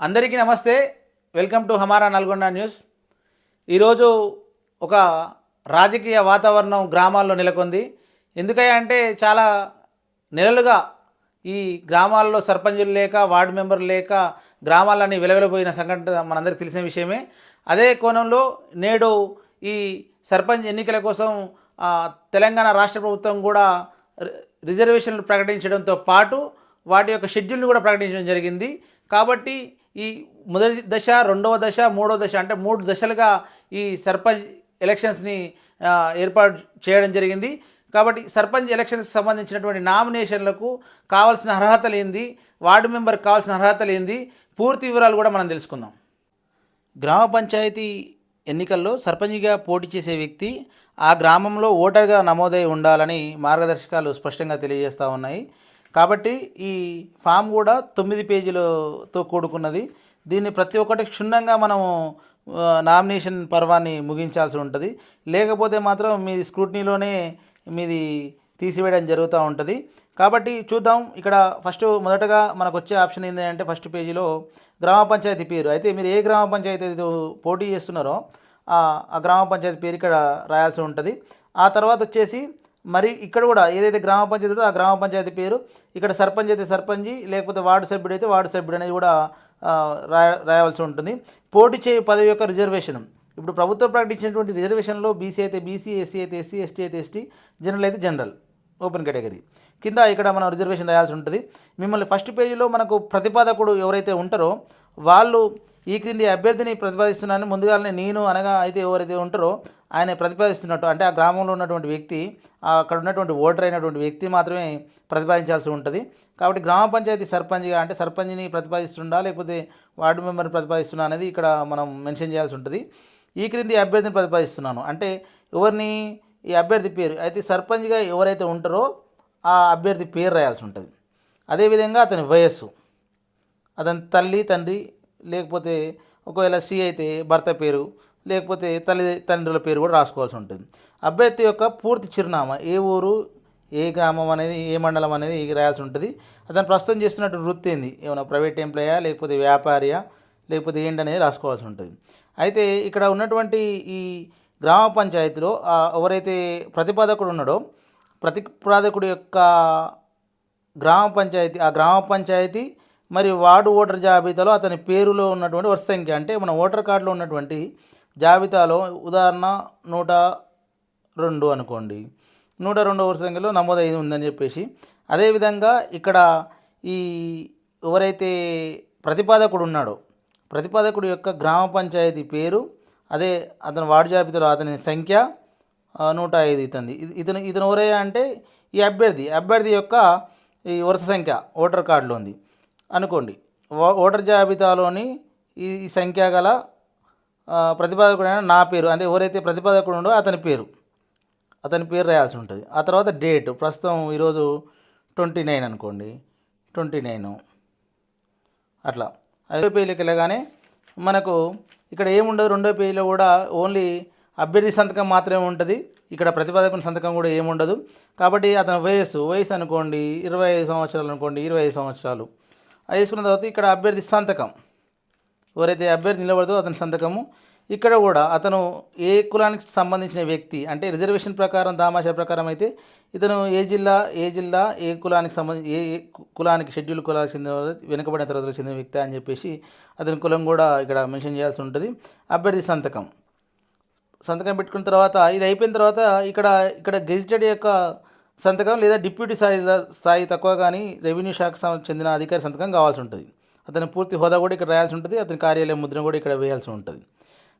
అందరికీ నమస్తే. Welcome to Hamara Nalgonda news. ఈరోజు ఒక రాజకీయ వాతావరణం గ్రామాల్లో నెలకొంది. ఎందుకంటే అంటే చాలా నెలలుగా ఈ గ్రామాల్లో సర్పంచులు లేక వార్డు మెంబర్లు లేక గ్రామాలన్నీ వెలవెలబోయిన సంఘటన మనందరికీ తెలిసిన విషయమే. అదే కోణంలో నేడు ఈ సర్పంచ్ ఎన్నికల కోసం తెలంగాణ రాష్ట్ర ప్రభుత్వం కూడా రి- రిజర్వేషన్లు ప్రకటించడంతో పాటు వాటి యొక్క షెడ్యూల్ను కూడా ప్రకటించడం జరిగింది. కాబట్టి ఈ మొదటి దశ రెండవ దశ మూడవ దశ అంటే మూడు దశలుగా ఈ సర్పంచ్ ఎలక్షన్స్ని ఏర్పాటు చేయడం జరిగింది. కాబట్టి సర్పంచ్ ఎలక్షన్స్కి సంబంధించినటువంటి నామినేషన్లకు కావాల్సిన అర్హతలు ఏంది వార్డు మెంబర్కి కావాల్సిన అర్హతలు ఏంది పూర్తి వివరాలు కూడా మనం తెలుసుకుందాం. గ్రామ పంచాయతీ ఎన్నికల్లో సర్పంచ్గా పోటీ చేసే వ్యక్తి ఆ గ్రామంలో ఓటర్గా నమోదై ఉండాలని మార్గదర్శకాలు స్పష్టంగా తెలియజేస్తూ ఉన్నాయి. కాబట్టి ఈ ఫామ్ కూడా తొమ్మిది పేజీలతో కూడుకున్నది. దీన్ని ప్రతి ఒక్కటి క్షుణ్ణంగా మనము నామినేషన్ పర్వాన్ని ముగించాల్సి ఉంటుంది. లేకపోతే మాత్రం మీది స్క్రూట్నీలోనే మీది తీసివేయడం జరుగుతూ ఉంటుంది. కాబట్టి చూద్దాం. ఇక్కడ ఫస్ట్ మొదటగా మనకు వచ్చే ఆప్షన్ ఏంటంటే ఫస్ట్ పేజీలో గ్రామ పంచాయతీ పేరు. అయితే మీరు ఏ గ్రామ పంచాయతీ పోటీ చేస్తున్నారో ఆ గ్రామ పంచాయతీ పేరు ఇక్కడ రాయాల్సి ఉంటుంది. ఆ తర్వాత వచ్చేసి మరి ఇక్కడ కూడా ఏదైతే గ్రామ పంచాయతీ ఉందో ఆ గ్రామ పంచాయతీ పేరు ఇక్కడ సర్పంచ్ అయితే సర్పంచి లేకపోతే వార్డు సభ్యుడు అయితే వార్డు సభ్యుడు అనేది కూడా రాయ రాయవలసి ఉంటుంది. పోటీ చేయు పదవి యొక్క రిజర్వేషన్. ఇప్పుడు ప్రభుత్వం ప్రకటించినటువంటి రిజర్వేషన్లో బీసీ అయితే బీసీ ఎస్సీ అయితే ఎస్సీ ఎస్టీ అయితే ఎస్టీ జనరల్ అయితే జనరల్ ఓపెన్ కేటగిరీ. కింద ఇక్కడ మనం రిజర్వేషన్ రాయాల్సి ఉంటుంది. మిమ్మల్ని ఫస్ట్ పేజీలో మనకు ప్రతిపాదకుడు ఎవరైతే ఉంటారో వాళ్ళు ఈ క్రింది అభ్యర్థిని ప్రతిపాదిస్తున్నానని ముందుగానే నేను అనగా అయితే ఎవరైతే ఉంటారో ఆయన ప్రతిపాదిస్తున్నట్టు అంటే ఆ గ్రామంలో ఉన్నటువంటి వ్యక్తి అక్కడ ఉన్నటువంటి ఓటర్ అయినటువంటి వ్యక్తి మాత్రమే ప్రతిపాదించాల్సి ఉంటుంది. కాబట్టి గ్రామ పంచాయతీ సర్పంచ్గా అంటే సర్పంచ్ని ప్రతిపాదిస్తుండా లేకపోతే వార్డు మెంబర్ని ప్రతిపాదిస్తున్నా అనేది ఇక్కడ మనం మెన్షన్ చేయాల్సి ఉంటుంది. ఈ క్రింది అభ్యర్థిని ప్రతిపాదిస్తున్నాను. అంటే ఎవరిని ఈ అభ్యర్థి పేరు అయితే సర్పంచ్గా ఎవరైతే ఉంటారో ఆ అభ్యర్థి పేరు రాయాల్సి ఉంటుంది. అదేవిధంగా అతని వయస్సు అతని తల్లి తండ్రి లేకపోతే ఒకవేళ స్త్రీ అయితే భర్త పేరు లేకపోతే తల్లి తండ్రుల పేరు కూడా రాసుకోవాల్సి ఉంటుంది. అభ్యర్థి యొక్క పూర్తి చిరునామా ఏ ఊరు ఏ గ్రామం అనేది ఏ మండలం అనేది రాయాల్సి ఉంటుంది. అతను ప్రస్తుతం చేస్తున్నట్టు వృత్తి ఏంది? ఏమైనా ప్రైవేట్ ఎంప్లాయా లేకపోతే వ్యాపారియా లేకపోతే ఏంటనేది రాసుకోవాల్సి ఉంటుంది. అయితే ఇక్కడ ఉన్నటువంటి ఈ గ్రామ పంచాయతీలో ఎవరైతే ప్రతిపాదకుడు ఉన్నాడో ప్రతిపాదకుడు యొక్క గ్రామ పంచాయతీ ఆ గ్రామ పంచాయతీ మరి వార్డు ఓటర్ జాబితాలో అతని పేరులో ఉన్నటువంటి వరుస సంఖ్య అంటే మన ఓటర్ కార్డులో ఉన్నటువంటి జాబితాలో ఉదాహరణ నూట రెండు అనుకోండి. నూట రెండవ వరుస సంఖ్యలో నమోదైంది ఉందని చెప్పేసి అదేవిధంగా ఇక్కడ ఈ ఎవరైతే ప్రతిపాదకుడు ఉన్నాడో ప్రతిపాదకుడు యొక్క గ్రామ పంచాయతీ పేరు అదే అతని వార్డు జాబితాలో అతని సంఖ్య నూట ఐదు ఇతంది ఇది- ఇతను ఇతను ఎవరయ్యా అంటే ఈ అభ్యర్థి. అభ్యర్థి యొక్క ఈ వరుస సంఖ్య ఓటర్ కార్డులో ఉంది. అనుకోండి ఓటర్ జాబితాలోని ఈ సంఖ్య గల ప్రతిపాదకుడైన నా పేరు అంటే ఎవరైతే ప్రతిపాదకుడు ఉండో అతని పేరు. అతని పేరు రాయాల్సి ఉంటుంది. ఆ తర్వాత డేట్ ప్రస్తుతం ఈరోజు ట్వంటీ నైన్ అనుకోండి. Twenty nine. అట్లా. ఐదో పేజీలోకి వెళ్ళగానే మనకు ఇక్కడ ఏముండదు రెండో పేజీలో కూడా ఓన్లీ అభ్యర్థి సంతకం మాత్రమే ఉంటుంది. ఇక్కడ ప్రతిపాదకుని సంతకం కూడా ఏముండదు. కాబట్టి అతని వయసు వయసు అనుకోండి ఇరవై ఐదు సంవత్సరాలు అనుకోండి ఇరవై ఐదు సంవత్సరాలు. అది వేసుకున్న తర్వాత ఇక్కడ అభ్యర్థి సంతకం. ఎవరైతే అభ్యర్థి నిలబడదో అతని సంతకము. ఇక్కడ కూడా అతను ఏ కులానికి సంబంధించిన వ్యక్తి అంటే రిజర్వేషన్ ప్రకారం దామాషా ప్రకారం అయితే ఇతను ఏ జిల్లా ఏ జిల్లా ఏ కులానికి సంబంధించి ఏ ఏ కులానికి షెడ్యూల్ కులానికి చెందిన వెనుకబడిన తరగతులకు చెందిన వ్యక్తి అని చెప్పేసి అతని కులం కూడా ఇక్కడ మెన్షన్ చేయాల్సి ఉంటుంది. అభ్యర్థి సంతకం. సంతకం పెట్టుకున్న తర్వాత ఇది అయిపోయిన తర్వాత ఇక్కడ ఇక్కడ గెజిటెడ్ యొక్క సంతకం లేదా డిప్యూటీ స్థాయి స్థాయి తక్కువ కానీ రెవెన్యూ శాఖకు చెందిన అధికారి సంతకం కావాల్సి ఉంటుంది. అతని పూర్తి హోదా కూడా ఇక్కడ రాయాల్సి ఉంటుంది అతని కార్యాలయం ముద్ర కూడా ఇక్కడ వేయాల్సి ఉంటుంది.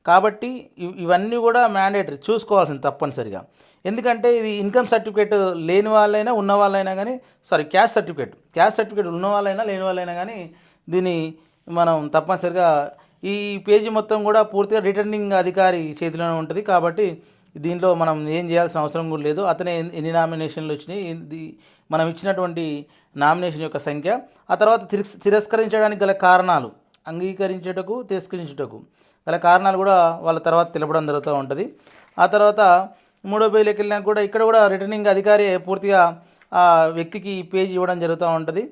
కాబట్టి ఇవన్నీ కూడా మ్యాండేటరీ చూసుకోవాల్సింది తప్పనిసరిగా. ఎందుకంటే ఇది ఇన్కమ్ సర్టిఫికేట్ లేని వాళ్ళైనా ఉన్న వాళ్ళైనా కానీ sorry caste certificate caste certificate ఉన్న వాళ్ళైనా లేని వాళ్ళైనా కానీ దీన్ని మనం తప్పనిసరిగా ఈ పేజీ మొత్తం కూడా పూర్తిగా రిటర్నింగ్ అధికారి చేతిలోనే ఉంటుంది. కాబట్టి దీనిలో మనం ఏం చేయాల్సిన అవసరం కూడా లేదు. అతనే ఎన్ని- ఎన్ని నామినేషన్లు వచ్చినాయి ఇది మనం ఇచ్చినటువంటి నామినేషన్ యొక్క సంఖ్య ఆ తర్వాత తిరస్ తిరస్కరించడానికి గల కారణాలు అంగీకరించుటకు తిరస్కరించుటకు గల కారణాలు కూడా వాళ్ళ తర్వాత తెలపడం జరుగుతూ ఉంటుంది. ఆ తర్వాత మూడో పేజీలోకి వెళ్ళినా కూడా ఇక్కడ కూడా రిటర్నింగ్ అధికారి పూర్తిగా ఆ వ్యక్తికి ఈ పేజీ ఇవ్వడం జరుగుతూ ఉంటుంది.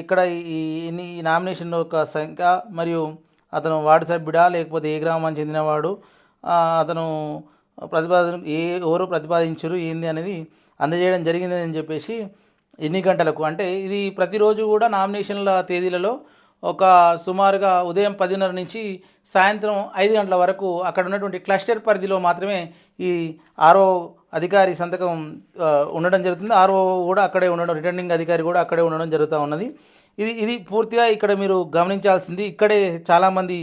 ఇక్కడ ఈ ఎన్ని నామినేషన్ యొక్క సంఖ్య మరియు అతను వార్డు సభ్యుడా లేకపోతే ఏ గ్రామానికి చెందినవాడు అతను ప్రతిపాదన ఏ ఎవరు ప్రతిపాదించరు ఏంది అనేది అందజేయడం జరిగిందని చెప్పేసి ఎన్ని గంటలకు? అంటే ఇది ప్రతిరోజు కూడా నామినేషన్ల తేదీలలో ఒక సుమారుగా ఉదయం పదిన్నర నుంచి సాయంత్రం ఐదు గంటల వరకు అక్కడ ఉన్నటువంటి క్లస్టర్ పరిధిలో మాత్రమే ఈ ఆర్ఓ అధికారి సంతకం ఉండడం జరుగుతుంది. ఆర్ఓ కూడా అక్కడే ఉండడం రిటర్నింగ్ అధికారి కూడా అక్కడే ఉండడం జరుగుతూ ఉన్నది. ఇది ఇది పూర్తిగా ఇక్కడ మీరు గమనించాల్సింది. ఇక్కడే చాలామంది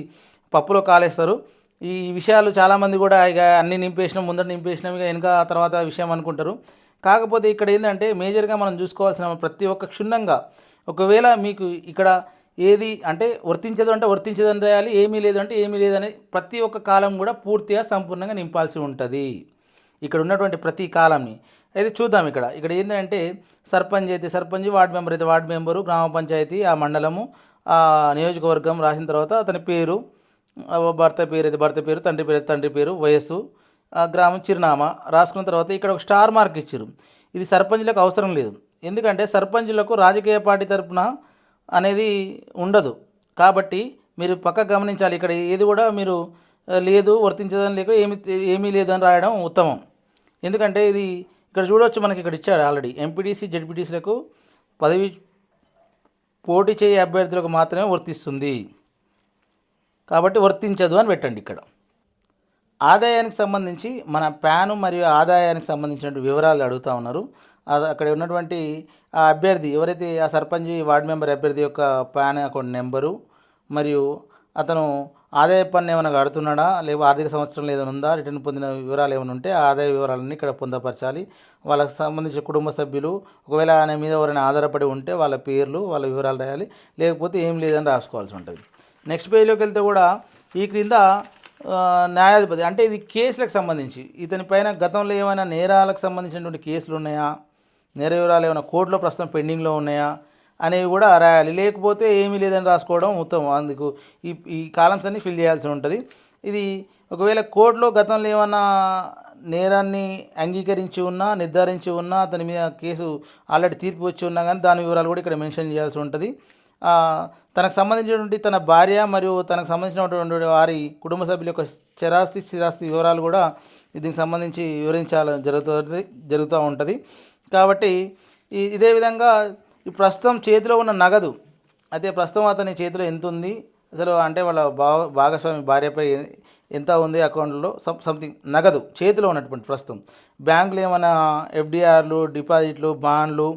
పప్పులో కాలేస్తారు. ఈ విషయాలు చాలామంది కూడా ఇక అన్ని నింపేసినాం ముందర నింపేసినాం ఇక వెనక తర్వాత విషయం అనుకుంటారు. కాకపోతే ఇక్కడ ఏంటంటే మేజర్గా మనం చూసుకోవాల్సిన ప్రతి ఒక్క క్షుణ్ణంగా ఒకవేళ మీకు ఇక్కడ ఏది అంటే వర్తించదు అంటే వర్తించదని రాయాలి ఏమీ లేదు అంటే ఏమీ లేదని ప్రతి ఒక్క కాలం కూడా పూర్తిగా సంపూర్ణంగా నింపాల్సి ఉంటుంది. ఇక్కడ ఉన్నటువంటి ప్రతి కాలంని. అయితే చూద్దాం ఇక్కడ. ఇక్కడ ఏంటంటే సర్పంచ్ అయితే సర్పంచ్ వార్డు మెంబర్ అయితే వార్డు మెంబరు గ్రామ పంచాయతీ ఆ మండలము ఆ నియోజకవర్గం రాసిన తర్వాత అతని పేరు భర్త పేరు అయితే భర్త పేరు తండ్రి పేరు తండ్రి పేరు వయస్సు గ్రామం చిరునామా రాసుకున్న తర్వాత ఇక్కడ ఒక స్టార్ మార్క్ ఇచ్చారు ఇది సర్పంచ్లకు అవసరం లేదు. ఎందుకంటే సర్పంచులకు రాజకీయ పార్టీ తరపున అనేది ఉండదు. కాబట్టి మీరు పక్క గమనించాలి. ఇక్కడ ఏది కూడా మీరు లేదు వర్తించదని లేక ఏమి ఏమీ లేదు అని రాయడం ఉత్తమం. ఎందుకంటే ఇది ఇక్కడ చూడవచ్చు మనకి ఇక్కడ ఇచ్చాడు ఆల్రెడీ. ఎంపీటీసీ జడ్పీటీసీలకు పదవి పోటీ చేయ అభ్యర్థులకు మాత్రమే వర్తిస్తుంది. కాబట్టి వర్తించదు అని పెట్టండి ఇక్కడ. ఆదాయానికి సంబంధించి మన ప్యాను మరియు ఆదాయానికి సంబంధించిన వివరాలు అడుగుతూ ఉన్నారు. అది అక్కడ ఉన్నటువంటి ఆ అభ్యర్థి ఎవరైతే ఆ సర్పంచ్ వార్డు మెంబర్ అభ్యర్థి యొక్క ప్యాన్ అకౌంట్ నెంబరు మరియు అతను ఆదాయ పన్ను ఏమైనా కడుతున్నాడా లేదా ఆర్థిక సంవత్సరంలో ఏదైనా ఉందా రిటర్న్ పొందిన వివరాలు ఏమైనా ఉంటే ఆదాయ వివరాలన్నీ ఇక్కడ పొందపరచాలి. వాళ్ళకి సంబంధించిన కుటుంబ సభ్యులు ఒకవేళ ఆయన మీద ఎవరైనా ఆధారపడి ఉంటే వాళ్ళ పేర్లు వాళ్ళ వివరాలు రాయాలి. లేకపోతే ఏం లేదని రాసుకోవాల్సి ఉంటుంది. నెక్స్ట్ పేజ్లోకి వెళ్తే కూడా ఈ క్రింద న్యాయాధిపతి అంటే ఇది కేసులకు సంబంధించి. ఇతని పైన గతంలో ఏమైనా నేరాలకు సంబంధించినటువంటి కేసులు ఉన్నాయా? నేర వివరాలు ఏమైనా కోర్టులో ప్రస్తుతం పెండింగ్లో ఉన్నాయా? అనేవి కూడా రాయాలి. లేకపోతే ఏమీ లేదని రాసుకోవడం ఉత్తమం. అందుకు ఈ ఈ కాలమ్స్ అన్ని ఫిల్ చేయాల్సి ఉంటుంది. ఇది ఒకవేళ కోర్టులో గతంలో ఏమన్నా నేరాన్ని అంగీకరించి ఉన్నా నిర్ధారించి ఉన్నా అతని మీద కేసు ఆల్రెడీ తీర్పు వచ్చి ఉన్నా కానీ దాని వివరాలు కూడా ఇక్కడ మెన్షన్ చేయాల్సి ఉంటుంది. తనకు సంబంధించినటువంటి తన భార్య మరియు తనకు సంబంధించినటువంటి వారి కుటుంబ సభ్యుల యొక్క చరాస్తి స్థిరాస్తి వివరాలు కూడా దీనికి సంబంధించి వివరించాలి జరుగుతుంది జరుగుతూ ఉంటుంది. కాబట్టి ఇదే విధంగా ఈ ప్రస్తుతం చేతిలో ఉన్న నగదు అయితే ప్రస్తుతం అతని చేతిలో ఎంత ఉంది అసలు అంటే వాళ్ళ భావ భాగస్వామి భార్యపై ఎంత ఉంది అకౌంట్లో సంథింగ్ నగదు చేతిలో ఉన్నటువంటి ప్రస్తుతం. బ్యాంకులు ఏమైనా ఎఫ్డిఆర్లు డిపాజిట్లు బాండ్లు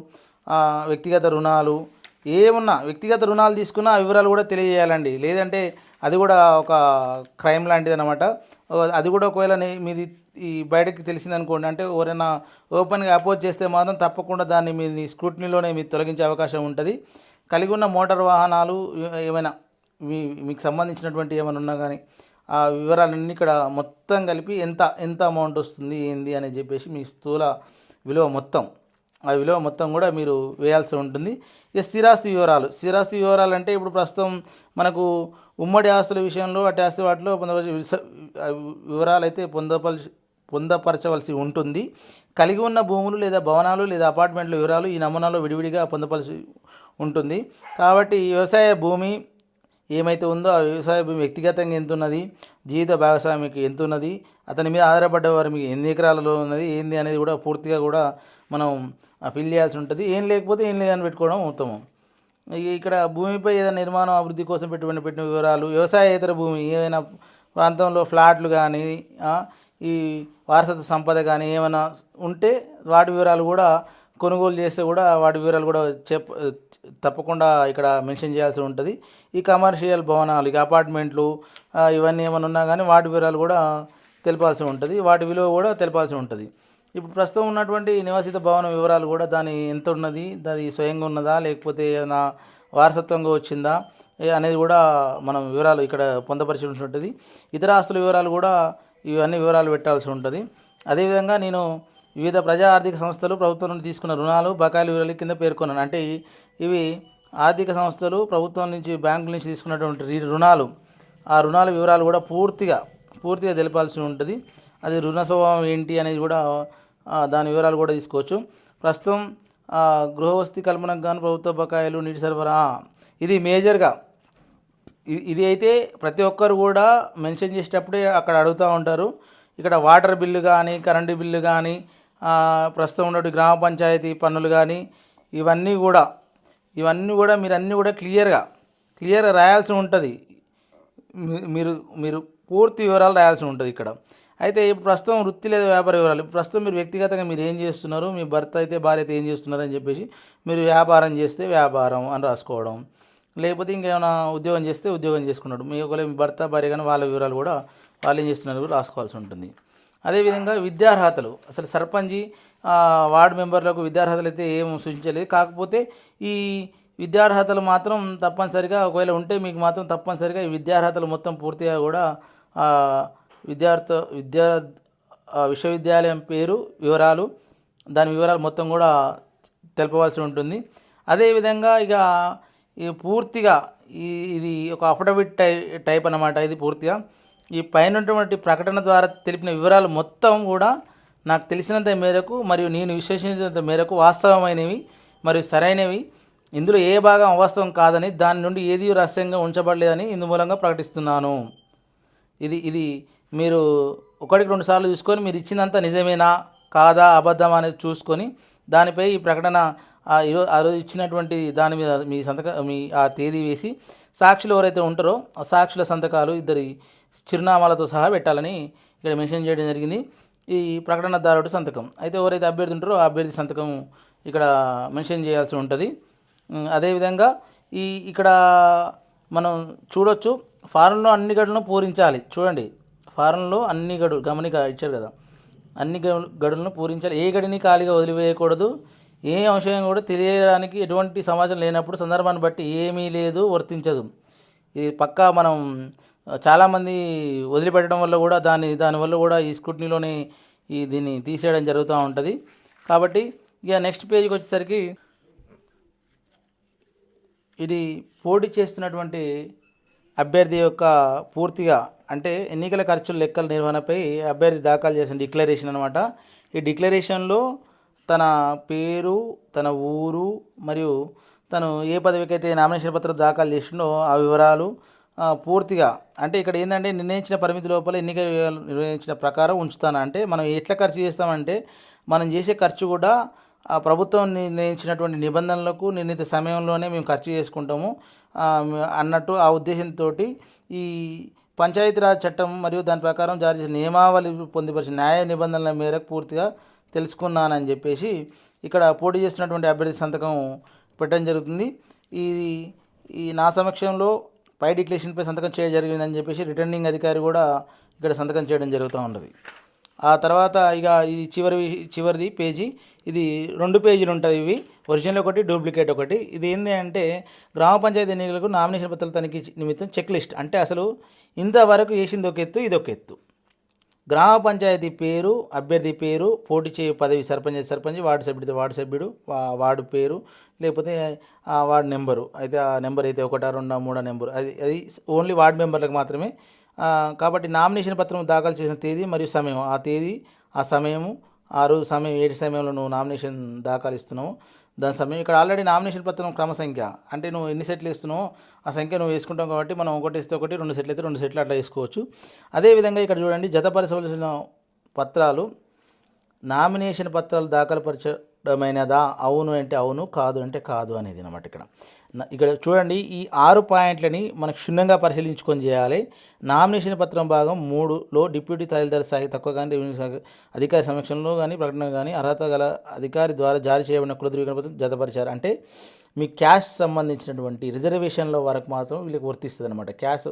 వ్యక్తిగత రుణాలు ఏమున్నా వ్యక్తిగత రుణాలు తీసుకున్న ఆ వివరాలు కూడా తెలియజేయాలండి. లేదంటే అది కూడా ఒక క్రైమ్ లాంటిది అనమాట అది కూడా ఒకవేళ మీది ఈ బయటకి తెలిసిందనుకోండి అంటే ఎవరైనా ఓపెన్గా అపోజ్ చేస్తే మాత్రం తప్పకుండా దాన్ని మీ స్క్రూటినీలోనే మీరు తొలగించే అవకాశం ఉంటుంది. కలిగి ఉన్న మోటార్ వాహనాలు ఏమైనా మీ మీకు సంబంధించినటువంటి ఏమైనా ఉన్నా కానీ ఆ వివరాలన్నీ ఇక్కడ మొత్తం కలిపి ఎంత ఎంత అమౌంట్ వస్తుంది ఏంది అని చెప్పేసి మీ స్థూల విలువ మొత్తం ఆ విలువ మొత్తం కూడా మీరు వేయాల్సి ఉంటుంది. ఇక స్థిరాస్తి వివరాలు. స్థిరాస్తి వివరాలు అంటే ఇప్పుడు ప్రస్తుతం మనకు ఉమ్మడి ఆస్తుల విషయంలో అటు ఆస్తి వాటిలో పొందవలసి వివరాలు అయితే పొందపల్సి పొందపరచవలసి ఉంటుంది. కలిగి ఉన్న భూములు లేదా భవనాలు లేదా అపార్ట్మెంట్ల వివరాలు ఈ నమూనాలో విడివిడిగా పొందపలసి ఉంటుంది. కాబట్టి వ్యవసాయ భూమి ఏమైతే ఉందో ఆ వ్యవసాయ భూమి వ్యక్తిగతంగా ఎంత ఉన్నది? జీవిత భాగస్వామికి ఎంత ఉన్నది? అతని మీద ఆధారపడ్డ వారి మీకు ఎన్ని ఎకరాలలో ఉన్నది? ఏంది అనేది కూడా పూర్తిగా కూడా మనం ఫిల్ చేయాల్సి ఉంటుంది. ఏం లేకపోతే ఏం లేదని పెట్టుకోవడం ఉత్తమం. ఇక్కడ భూమిపై ఏదైనా నిర్మాణం అభివృద్ధి కోసం పెట్టుబడి పెట్టిన వివరాలు వ్యవసాయేతర భూమి ఏదైనా ప్రాంతంలో ఫ్లాట్లు కానీ ఈ వారసత్వ సంపద కానీ ఏమైనా ఉంటే వాటి వివరాలు కూడా కొనుగోలు చేస్తే కూడా వాటి వివరాలు కూడా చెప్ తప్పకుండా ఇక్కడ మెన్షన్ చేయాల్సి ఉంటుంది. ఈ కమర్షియల్ భవనాలు ఇక అపార్ట్మెంట్లు ఇవన్నీ ఏమైనా ఉన్నా కానీ వాటి వివరాలు కూడా తెలపాల్సి ఉంటుంది. వాటి విలువ కూడా తెలపాల్సి ఉంటుంది. ఇప్పుడు ప్రస్తుతం ఉన్నటువంటి నివాసిత భవనం వివరాలు కూడా దాని ఎంత ఉన్నది దాని స్వయంగా ఉన్నదా లేకపోతే ఏదైనా వారసత్వంగా వచ్చిందా ఏ అనేది కూడా మనం వివరాలు ఇక్కడ పొందపరిచి ఉంటుంది ఇతర ఆస్తుల వివరాలు కూడా ఇవన్నీ వివరాలు పెట్టాల్సి ఉంటుంది. అదేవిధంగా నేను వివిధ ప్రజా ఆర్థిక సంస్థలు ప్రభుత్వం నుండి తీసుకున్న రుణాలు బకాయిల వివరాలు కింద పేర్కొన్నాను. అంటే ఇవి ఆర్థిక సంస్థలు ప్రభుత్వం నుంచి బ్యాంకుల నుంచి తీసుకున్నటువంటి రుణాలు. ఆ రుణాల వివరాలు కూడా పూర్తిగా పూర్తిగా తెలపాల్సి ఉంటుంది. అది రుణ స్వభావం ఏంటి అనేది కూడా దాని వివరాలు కూడా తీసుకోవచ్చు. ప్రస్తుతం గృహవస్తి గృహవసతి కల్పనకు గాను ప్రభుత్వ బకాయిలు నీటి సరఫరా ఇది మేజర్గా. ఇది అయితే ప్రతి ఒక్కరు కూడా మెన్షన్ చేసేటప్పుడే అక్కడ అడుగుతూ ఉంటారు. ఇక్కడ వాటర్ బిల్లు కానీ కరెంటు బిల్లు కానీ ప్రస్తుతం ఉన్నటువంటి గ్రామ పంచాయతీ పన్నులు కానీ ఇవన్నీ కూడా ఇవన్నీ కూడా మీరు అన్నీ కూడా క్లియర్గా క్లియర్గా రాయాల్సి ఉంటుంది. మీరు మీరు పూర్తి వివరాలు రాయాల్సి ఉంటుంది ఇక్కడ. అయితే ఇప్పుడు ప్రస్తుతం వృత్తి లేదా వ్యాపార వివరాలు. ఇప్పుడు ప్రస్తుతం మీరు వ్యక్తిగతంగా మీరు ఏం చేస్తున్నారు? మీ భర్త అయితే భార్య అయితే ఏం చేస్తున్నారు అని చెప్పేసి మీరు వ్యాపారం చేస్తే వ్యాపారం అని రాసుకోవడం. లేకపోతే ఇంకేమైనా ఉద్యోగం చేస్తే ఉద్యోగం చేసుకున్నాడు. మీ ఒకవేళ మీ భర్త భార్య కానీ వాళ్ళ వివరాలు కూడా వాళ్ళు ఏం చేస్తున్నారు కూడా రాసుకోవాల్సి ఉంటుంది. అదేవిధంగా విద్యార్హతలు. అసలు సర్పంచి వార్డు మెంబర్లకు విద్యార్హతలు అయితే ఏం సూచించలేదు. కాకపోతే ఈ విద్యార్హతలు మాత్రం తప్పనిసరిగా ఒకవేళ ఉంటే మీకు మాత్రం తప్పనిసరిగా ఈ విద్యార్హతలు మొత్తం పూర్తిగా కూడా విద్యార్థ విద్యా విశ్వవిద్యాలయం పేరు వివరాలు దాని వివరాలు మొత్తం కూడా తెలపవలసి ఉంటుంది. అదేవిధంగా ఇక ఈ పూర్తిగా ఈ ఇది ఒక అఫిడవిట్ టై టైప్ అన్నమాట ఇది పూర్తిగా. ఈ పైన ఉన్నటువంటి ప్రకటన ద్వారా తెలిపిన వివరాలు మొత్తం కూడా నాకు తెలిసినంత మేరకు మరియు నేను విశ్లేషించినంత మేరకు వాస్తవమైనవి మరియు సరైనవి. ఇందులో ఏ భాగం అవాస్తవం కాదని దాని నుండి ఏది రహస్యంగా ఉంచబడలేదని ఇందు మూలంగా ప్రకటిస్తున్నాను. ఇది ఇది మీరు ఒకటికి రెండు సార్లు చూసుకొని మీరు ఇచ్చిందంతా నిజమేనా? కాదా? అబద్ధం అనేది చూసుకొని దానిపై ఈ ప్రకటన ఆ ఈరోజు ఆ రోజు ఇచ్చినటువంటి దాని మీద మీ సంతక మీ ఆ తేదీ వేసి సాక్షులు ఎవరైతే ఉంటారో ఆ సాక్షుల సంతకాలు ఇద్దరి చిరునామాలతో సహా పెట్టాలని ఇక్కడ మెన్షన్ చేయడం జరిగింది. ఈ ప్రకటనదారుడు సంతకం. అయితే ఎవరైతే అభ్యర్థి ఉంటారో ఆ అభ్యర్థి సంతకం ఇక్కడ మెన్షన్ చేయాల్సి ఉంటుంది. అదేవిధంగా ఈ ఇక్కడ మనం చూడొచ్చు ఫారంలో అన్ని గడులను పూరించాలి. చూడండి ఫారంలో అన్ని గడు గమనిక ఇచ్చారు కదా. అన్ని గడు- గడులను పూరించాలి. ఏ గడిని ఖాళీగా వదిలివేయకూడదు. ఏ అంశం కూడా తెలియడానికి ఎటువంటి సమాచారం లేనప్పుడు సందర్భాన్ని బట్టి ఏమీ లేదు వర్తించదు. ఇది పక్కా మనం చాలామంది వదిలిపెట్టడం వల్ల కూడా దాని దానివల్ల కూడా ఈ స్కూట్నీలోని ఈ దీన్ని తీసేయడం జరుగుతూ ఉంటుంది. కాబట్టి ఇక నెక్స్ట్ పేజ్కి వచ్చేసరికి ఇది పోటీ చేస్తున్నటువంటి అభ్యర్థి యొక్క పూర్తిగా అంటే ఎన్నికల ఖర్చుల లెక్కల నిర్వహణపై అభ్యర్థి దాఖలు చేసిన డిక్లరేషన్ అనమాట ఈ డిక్లరేషన్లో తన పేరు తన ఊరు మరియు తను ఏ పదవికైతే నామినేషన్ పత్రం దాఖలు చేసిండో ఆ వివరాలు పూర్తిగా అంటే ఇక్కడ ఏంటంటే నిర్ణయించిన పరిమితి లోపల ఎన్నిక నిర్ణయించిన ప్రకారం ఉంచుతాను. అంటే మనం ఎట్లా ఖర్చు చేస్తామంటే మనం చేసే ఖర్చు కూడా ఆ ప్రభుత్వం నిర్ణయించినటువంటి నిబంధనలకు నిర్ణీత సమయంలోనే మేము ఖర్చు చేసుకుంటాము. అన్నట్టు ఆ ఉద్దేశంతో ఈ పంచాయతీరాజ్ చట్టం మరియు దాని ప్రకారం జారీ చేసిన నియమావళి పొందుపరిచిన న్యాయ నిబంధనల మేరకు పూర్తిగా తెలుసుకున్నానని చెప్పేసి ఇక్కడ పోటీ చేస్తున్నటువంటి అభ్యర్థి సంతకం పెట్టడం జరుగుతుంది. ఈ ఈ నా సమక్షంలో పై డిక్లరేషన్పై సంతకం చేయడం జరిగిందని చెప్పేసి రిటర్నింగ్ అధికారి కూడా ఇక్కడ సంతకం చేయడం జరుగుతూ ఉంటుంది ఆ తర్వాత ఇక ఈ చివరి చివరిది పేజీ. ఇది రెండు పేజీలు ఉంటుంది ఇవి. ఒరిజినల్ ఒకటి డూప్లికేట్ ఒకటి. ఇది ఏంటి అంటే గ్రామ పంచాయతీ ఎన్నికలకు నామినేషన్ పత్రాల తనిఖీ నిమిత్తం చెక్ లిస్ట్ అంటే అసలు ఇంతవరకు వేసింది ఒక ఎత్తు ఇది ఒక ఎత్తు. గ్రామ పంచాయతీ పేరు అభ్యర్థి పేరు పోటీ చేయ పదవి సర్పంచ్ సర్పంచ్ వార్డు సభ్యుడితే వార్డు సభ్యుడు వార్డు పేరు లేకపోతే ఆ వార్డు నెంబరు. అయితే ఆ నెంబర్ అయితే ఒకటా రెండా మూడా నెంబరు. అది అది ఓన్లీ వార్డు మెంబర్లకు మాత్రమే కాబట్టి నామినేషన్ పత్రం దాఖలు చేసిన తేదీ మరియు సమయం. ఆ తేదీ ఆ సమయము ఆ రోజు సమయం ఏడు సమయంలో నువ్వు నామినేషన్ దాఖలు ఇస్తున్నావు దాని సమయం. ఇక్కడ ఆల్రెడీ నామినేషన్ పత్రం క్రమ సంఖ్య అంటే నువ్వు ఎన్ని సెట్లు ఇస్తున్నావు ఆ సంఖ్య నువ్వు వేసుకుంటావు కాబట్టి మనం ఒకటి ఇస్తే ఒకటి రెండు సెట్లు అయితే రెండు సెట్లు అట్లా వేసుకోవచ్చు. అదేవిధంగా ఇక్కడ చూడండి జతపరచవలసిన పత్రాలు నామినేషన్ పత్రాలు దాఖలు పరచడమైనదా? అవును అంటే అవును కాదు అంటే కాదు అనేది అనమాట ఇక్కడ. ఇక్కడ చూడండి ఈ ఆరు పాయింట్లని మనకు క్షుణ్ణంగా పరిశీలించుకొని చేయాలి. నామినేషన్ పత్రం భాగం మూడులో డిప్యూటీ తహసీల్దార్ స్థాయి తక్కువ కానీ రెవెన్యూ అధికారి సమక్షంలో కానీ ప్రకటన కానీ అర్హత గల అధికారి ద్వారా జారీ చేయబడిన కుల ధృవీకరణ పత్రం జతపరిచారు అంటే మీ క్యాష్ సంబంధించినటువంటి రిజర్వేషన్ల వరకు మాత్రం వీళ్ళకి వర్తిస్తుంది అనమాట క్యాష్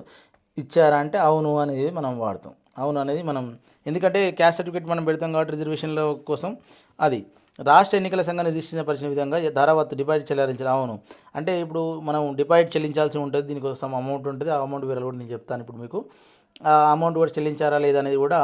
ఇచ్చారా అంటే అవును అనేది మనం వాడతాం. అవును అనేది మనం ఎందుకంటే క్యాస్ట్ సర్టిఫికేట్ మనం పెడతాం కాబట్టి రిజర్వేషన్ల కోసం అది. రాష్ట్ర ఎన్నికల సంఘం నిర్దేశించిన విధంగా ధారావత్తు డిపాజిట్ చెల్లించాలి అవును. అంటే ఇప్పుడు మనం డిపాజిట్ చెల్లించాల్సి ఉంటుంది దీనికోసం అమౌంట్ ఉంటుంది ఆ అమౌంట్ వివరాలు కూడా నేను చెప్తాను ఇప్పుడు మీకు. ఆ అమౌంట్ కూడా చెల్లించారా లేదా అనేది కూడా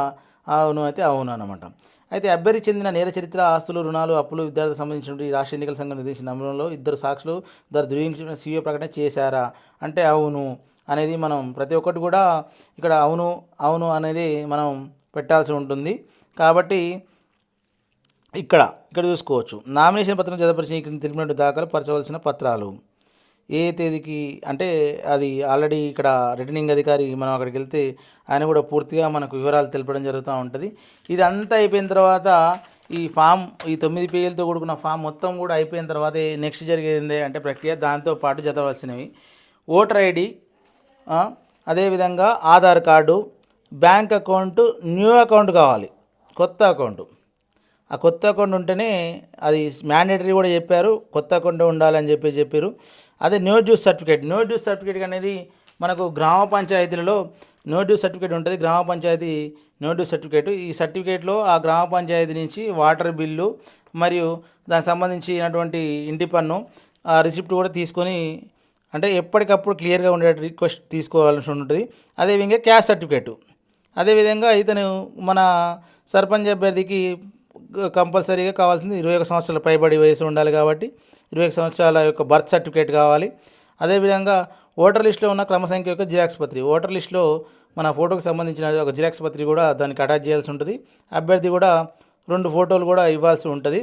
అవును అయితే అవును అనమాట అయితే అభ్యర్థి చెందిన నేర చరిత్ర ఆస్తులు రుణాలు అప్పులు విద్యార్థులకు సంబంధించిన ఈ రాష్ట్ర ఎన్నికల సంఘం నిర్దేశించిన నమూనాలో ఇద్దరు సాక్షులు ఇద్దరు ధృవీకరించిన సీఏ ప్రకటన చేశారా? అంటే అవును అనేది మనం ప్రతి ఒక్కటి కూడా ఇక్కడ అవును అవును అనేది మనం పెట్టాల్సి ఉంటుంది. కాబట్టి ఇక్కడ ఇక్కడ చూసుకోవచ్చు. నామినేషన్ పత్రం జతపరిచిన తెలిపినట్టు దాఖలు పరచవలసిన పత్రాలు. ఏ తేదీకి అంటే అది ఆల్రెడీ ఇక్కడ రిటర్నింగ్ అధికారి మనం అక్కడికి వెళ్తే ఆయన కూడా పూర్తిగా మనకు వివరాలు తెలపడం జరుగుతూ ఉంటుంది. ఇది అంతా అయిపోయిన తర్వాత ఈ ఫామ్ ఈ తొమ్మిది పేజీలతో కూడుకున్న ఫామ్ మొత్తం కూడా అయిపోయిన తర్వాత నెక్స్ట్ జరిగేది అంటే ప్రక్రియ దాంతో పాటు జతవలసినవి. ఓటర్ ఐడి అదేవిధంగా Aadhaar card bank account new account కావాలి. కొత్త అకౌంట్. ఆ కొత్త అకౌంట్ ఉంటేనే అది మ్యాండేటరీ కూడా చెప్పారు కొత్త అకౌంట్ ఉండాలని చెప్పి చెప్పారు. అదే no dues certificate. No dues certificate అనేది మనకు గ్రామ పంచాయతీలలో నో డ్యూస్ సర్టిఫికేట్ ఉంటుంది. గ్రామ పంచాయతీ నో డ్యూస్ సర్టిఫికేట్. ఈ సర్టిఫికేట్లో ఆ గ్రామ పంచాయతీ నుంచి వాటర్ బిల్లు మరియు దానికి సంబంధించినటువంటి ఇంటి పన్ను ఆ రిసిప్ట్ కూడా తీసుకొని అంటే ఎప్పటికప్పుడు క్లియర్గా ఉండే రిక్వెస్ట్ తీసుకోవాల్సి ఉంటుంది. అదేవిధంగా క్యాష్ సర్టిఫికేటు. అదేవిధంగా ఇతను మన సర్పంచ్ అభ్యర్థికి కంపల్సరీగా కావాల్సింది ఇరవై ఒక సంవత్సరాల పైబడి వయసు ఉండాలి కాబట్టి ఇరవై ఒక సంవత్సరాల యొక్క బర్త్ సర్టిఫికేట్ కావాలి. అదేవిధంగా ఓటర్ లిస్టులో ఉన్న క్రమ సంఖ్య యొక్క జిరాక్స్ పత్రి. ఓటర్ లిస్టులో మన ఫోటోకి సంబంధించిన ఒక జిరాక్స్ పత్రి కూడా దానికి అటాచ్ చేయాల్సి ఉంటుంది. అభ్యర్థి కూడా రెండు ఫోటోలు కూడా ఇవ్వాల్సి ఉంటుంది.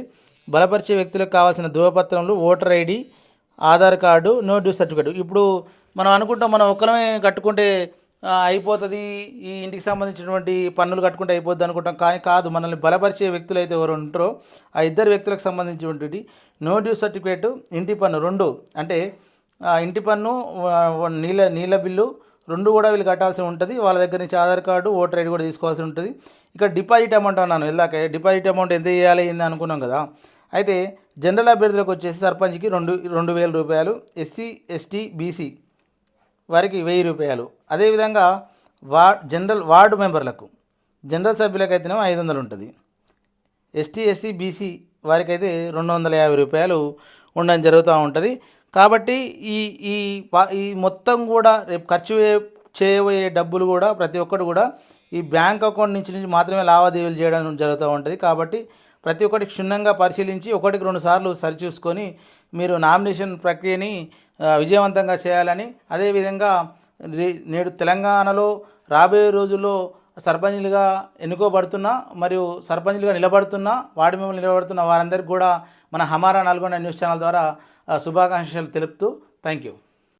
బలపరిచే వ్యక్తులకు కావాల్సిన ధృవపత్రంలో voter ID Aadhaar card no due certificate. ఇప్పుడు మనం అనుకుంటాం మనం ఒక్కరమే కట్టుకుంటే అయిపోతుంది. ఈ ఇంటికి సంబంధించినటువంటి పన్నులు కట్టుకుంటే అయిపోద్ది అనుకుంటాం. కానీ కాదు మనల్ని బలపరిచే వ్యక్తులు అయితే ఎవరు ఉంటారో ఆ ఇద్దరు వ్యక్తులకు సంబంధించినటువంటి నో డ్యూ సర్టిఫికేట్ ఇంటి పన్ను రెండు. అంటే ఇంటి పన్ను నీళ్ళ నీళ్ళ బిల్లు రెండు కూడా వీళ్ళు కట్టాల్సి ఉంటుంది. వాళ్ళ దగ్గర నుంచి ఆధార్ కార్డు ఓటర్ ఐడి కూడా తీసుకోవాల్సి ఉంటుంది. ఇక్కడ డిపాజిట్ అమౌంట్ అన్నాను ఇందాక డిపాజిట్ అమౌంట్ ఎంత చేయాలి ఏంది అనుకున్నాం కదా. అయితే జనరల్ అభ్యర్థులకు వచ్చేసి సర్పంచ్కి రెండు రెండు వేల రూపాయలు ఎస్సీ ఎస్టీ బీసీ వారికి వెయ్యి రూపాయలు. అదేవిధంగా వా జనరల్ వార్డు మెంబర్లకు జనరల్ సభ్యులకైతేనేమో ఐదు వందలు ఉంటుంది. ఎస్టీ ఎస్సీ బీసీ వారికైతే రెండు వందల యాభై రూపాయలు ఉండడం జరుగుతూ ఉంటుంది. కాబట్టి ఈ ఈ ఈ మొత్తం కూడా రేపు ఖర్చు చేయబోయే డబ్బులు కూడా ప్రతి ఒక్కటి కూడా ఈ బ్యాంక్ అకౌంట్ నుంచి నుంచి మాత్రమే లావాదేవీలు చేయడం జరుగుతూ ఉంటుంది. కాబట్టి ప్రతి ఒక్కటి క్షుణ్ణంగా పరిశీలించి ఒకటికి రెండు సార్లు సరిచూసుకొని మీరు నామినేషన్ ప్రక్రియని విజయవంతంగా చేయాలని అదేవిధంగా నేడు తెలంగాణలో రాబోయే రోజుల్లో సర్పంచ్లుగా ఎన్నుకోబడుతున్న మరియు సర్పంచ్లుగా నిలబడుతున్న వార్డు మెంబర్లు నిలబడుతున్న వారందరికీ కూడా మన హమారా నల్గొండ న్యూస్ ఛానల్ ద్వారా శుభాకాంక్షలు తెలుపుతూ థ్యాంక్ యూ